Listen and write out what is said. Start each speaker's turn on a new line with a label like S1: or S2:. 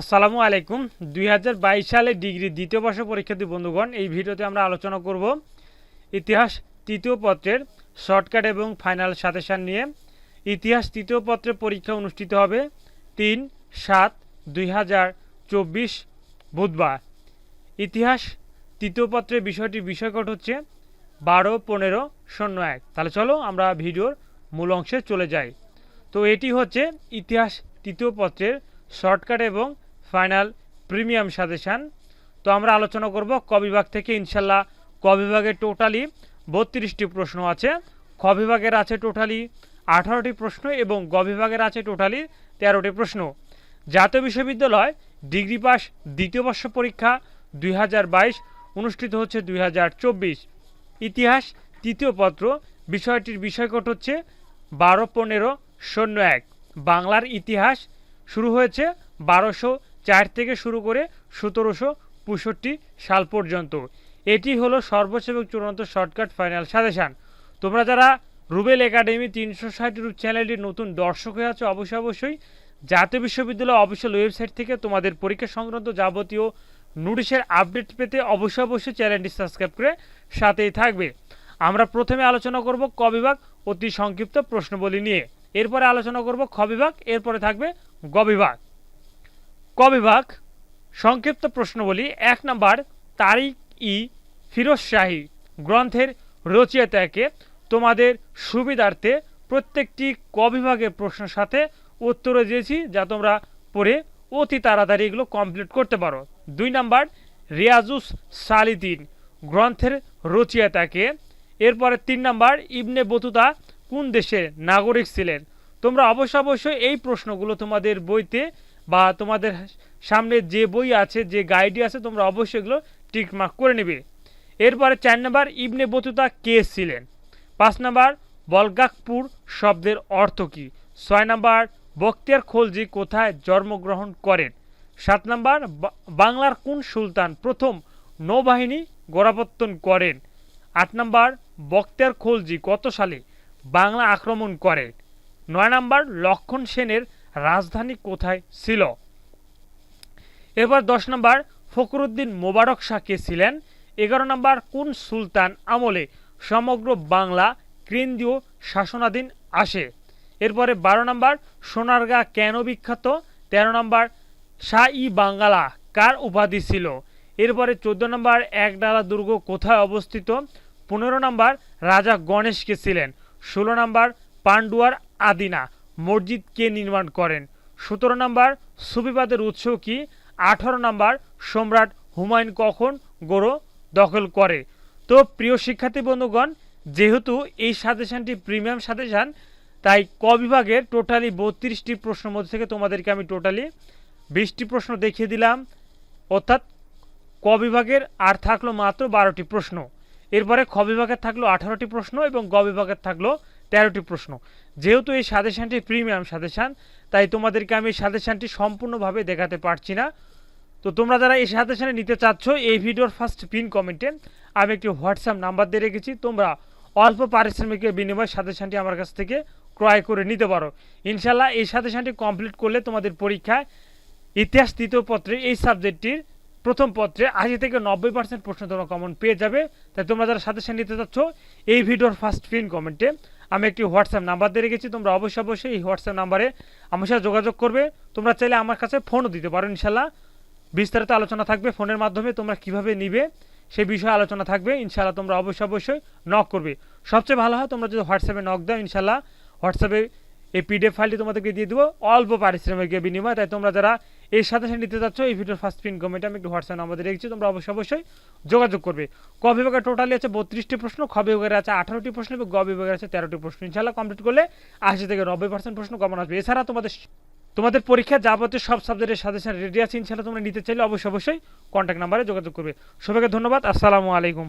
S1: আসসালামু আলাইকুম। দুই হাজার বাইশ সালে ডিগ্রি দ্বিতীয় বর্ষ পরীক্ষার্থী বন্ধুগণ, এই ভিডিওতে আমরা আলোচনা করব ইতিহাস তৃতীয় পত্রের শর্টকাট এবং ফাইনাল সাজেশান নিয়ে। ইতিহাস তৃতীয় পত্রের পরীক্ষা অনুষ্ঠিত হবে তিন সাত দুই বুধবার। ইতিহাস তৃতীয় পত্রের বিষয়টির বিষয়কট হচ্ছে বারো পনেরো শূন্য এক। তাহলে চলো আমরা ভিডিওর মূল অংশে চলে যাই। তো এটি হচ্ছে ইতিহাস তৃতীয় পত্রের শর্টকাট এবং ফাইনাল প্রিমিয়াম সাজেশান। তো আমরা আলোচনা করব ক বিভাগ থেকে, ইনশাল্লাহ ক বিভাগে টোটালি বত্রিশটি প্রশ্ন আছে। খ বিভাগের আছে টোটালি আঠারোটি প্রশ্ন এবং গ বিভাগের আছে টোটালি তেরোটি প্রশ্ন। জাতীয় বিশ্ববিদ্যালয় ডিগ্রি পাস দ্বিতীয় বর্ষ পরীক্ষা দুই হাজার বাইশ অনুষ্ঠিত হচ্ছে দুই হাজার চব্বিশ। ইতিহাস তৃতীয় পত্র, বিষয়টির বিষয়কট হচ্ছে বারো পনেরো শূন্য এক। বাংলার ইতিহাস শুরু হয়েছে বারোশো চার থেকে শুরু করে সতেরোশো পঁয়ষট্টি সাল পর্যন্ত। এটি হলো সর্বোচ্চ এবং চূড়ান্ত শর্টকাট ফাইনাল সাজেশান। তোমরা যারা রুবেল একাডেমি তিনশো ষাট ইউটিউব চ্যানেলটির নতুন দর্শক হয়ে আছো, অবশ্যই অবশ্যই জাতীয় বিশ্ববিদ্যালয় অফিসিয়াল ওয়েবসাইট থেকে তোমাদের পরীক্ষা সংক্রান্ত যাবতীয় নোটিশের আপডেট পেতে অবশ্যই অবশ্যই চ্যানেলটি সাবস্ক্রাইব করে সাথেই থাকবে। আমরা প্রথমে আলোচনা করব ক বিভাগ অতি সংক্ষিপ্ত প্রশ্নবলী নিয়ে। এরপরে আলোচনা করব খ বিভাগ, এরপরে থাকবে গ বিভাগ। ক বিভাগ? সংক্ষিপ্ত প্রশ্নবলী, এক নম্বর তারিক ই ফিরোজ শাহী গ্রন্থের রচয়িতাকে তোমাদের সুবিধার্থে প্রত্যেকটি ক বিভাগের প্রশ্নের সাথে উত্তরে দিয়েছি, যা তোমরা পড়ে অতি তাড়াতাড়ি এগুলো কমপ্লিট করতে পারো। দুই নাম্বার, রিয়াজুস সালিদিন গ্রন্থের রচয়িতাকে এরপরে তিন নাম্বার, ইবনে বতুতা কোন দেশের নাগরিক ছিলেন? তোমরা অবশ্য অবশ্যই এই প্রশ্নগুলো তোমাদের বইতে বা তোমাদের সামনে যে বই আছে, যে গাইডি আছে, তোমরা অবশ্যই এগুলো টিকমার্ক করে নেবে। এরপরে চার নাম্বার, ইবনে বতুতা কে ছিলেন? পাঁচ নাম্বার, বলগাকপুর শব্দের অর্থ কী? ছয় নাম্বার বক্তিয়ার খলজি কোথায় জন্মগ্রহণ করেন? সাত নাম্বার বাংলার কোন সুলতান প্রথম নৌবাহিনী গোড়াপত্তন করেন? আট নাম্বার বক্তিয়ার খলজি কত সালে বাংলা আক্রমণ করেন? নয় নাম্বার, লক্ষণ সেনের রাজধানী কোথায় ছিল? এবার দশ নম্বর, ফখরুদ্দিন মোবারক শাহ কে ছিলেন? এগারো নম্বর, কোন সুলতান আমলে সমগ্র বাংলা কেন্দ্রীয় শাসনাধীন আসে? এরপরে বারো নম্বর, সোনারগাঁ কেন বিখ্যাত? তেরো নম্বর, শাহ ই বাঙ্গালা কার উপাধি ছিল? এরপরে চোদ্দ নম্বর একডালা দুর্গ কোথায় অবস্থিত? পনেরো নম্বর, রাজা গণেশকে ছিলেন? ষোলো নম্বর, পান্ডুয়ার আদিনা। মসজিদ কে নির্মাণ করেন। সতেরো নম্বর সুফিবাদের উৎস কি? আঠারো নম্বর সম্রাট হুমায়ুন কখন গড়ো দখল করে? তো প্রিয় শিক্ষার্থী বন্ধুগণ, যেহেতু এই সাজেশনটি প্রিমিয়াম সাজেশন, তাই ক বিভাগের টোটালি বত্রিশটি প্রশ্ন মধ্যে থেকে তোমাদেরকে আমি টোটালি বিশটি প্রশ্ন দেখিয়ে দিলাম। অর্থাৎ ক বিভাগের আর থাকল মাত্র বারোটি প্রশ্ন। এরপরে খ বিভাগের থাকল আঠারোটি প্রশ্ন এবং গ বিভাগের থাকল তেরোটি প্রশ্ন। যেহেতু এই সাজেশানটি প্রিমিয়াম সাজেশান, তাই তোমাদেরকে আমি এই সাজেশানটি সম্পূর্ণভাবে দেখাতে পারছি না। তো তোমরা যারা এই সাজেশানে নিতে চাচ্ছ, এই ভিডিওর ফার্স্ট পিন কমেন্টে আমি একটি হোয়াটসঅ্যাপ নাম্বার দিয়ে রেখেছি। তোমরা অল্প পারিশ্রমিকের বিনিময়ে সাজেশানটি আমার কাছ থেকে ক্রয় করে নিতে পারো। ইনশাল্লাহ এই সাজেশানটি কমপ্লিট করলে তোমাদের পরীক্ষায় ইতিহাস তৃতীয় পত্রে এই সাবজেক্টটির প্রথম পত্রে আশি থেকে নব্বই পার্সেন্ট প্রশ্ন তোমরা কমন পেয়ে যাবে। তাই তোমরা যারা সাজেশন নিতে চাচ্ছ, এই ভিডিওর ফার্স্ট পিন কমেন্টে আমি একটি হোয়াটসঅ্যাপ নাম্বার দিয়ে রেখেছি, তোমরা অবশ্যই অবশ্যই এই হোয়াটসঅ্যাপ নাম্বারে আমার সাথে যোগাযোগ করবে। তোমরা চাইলে আমার কাছে ফোনও দিতে পারো ইনশাল্লাহ বিস্তারিত আলোচনা থাকবে ফোনের মাধ্যমে, তোমরা কীভাবে নিবে সেই বিষয়ে আলোচনা থাকবে ইনশাল্লাহ তোমরা অবশ্যই অবশ্যই নক করবে। সবচেয়ে ভালো হয় তোমরা যদি হোয়াটসঅ্যাপে নক দাও ইনশাল্লাহ হোয়াটসঅ্যাপে এই পিডিএফ ফাইলটি তোমাদেরকে দিয়ে দেবো। অল্প পারিশ্রমিকের বিনিময়ে। তাই তোমরা যারা এর সাথে সাথে নিতে চাচ্ছ এই ভিডিওর ফার্স্ট পিন কমেন্টে আমি একটু হোয়াটসঅ্যাপ নাম্বার রেখেছি। তোমরা অবশ্যই অবশ্যই যোগাযোগ করবে। ক বিভাগের টোটালি আছে বত্রিশটি প্রশ্ন, খ বিভাগের আছে আঠারোটি প্রশ্ন এবং গ বিভাগের আছে তেরোটি প্রশ্ন। ইনশাল্লাহ কমপ্লিট করলে আশি থেকে নব্বই পার্সেন্ট প্রশ্ন কমন আসবে। এছাড়া তোমাদের তোমাদের পরীক্ষা যাবতীয় সব সাবজেক্টের সাজেশন রেডি আছে ইনশাল্লাহ তোমরা নিতে চাইলে অবশ্যই অবশ্যই কন্ট্যাক্ট নাম্বারে যোগাযোগ করবে। সবাইকে ধন্যবাদ, আসসালামু আলাইকুম।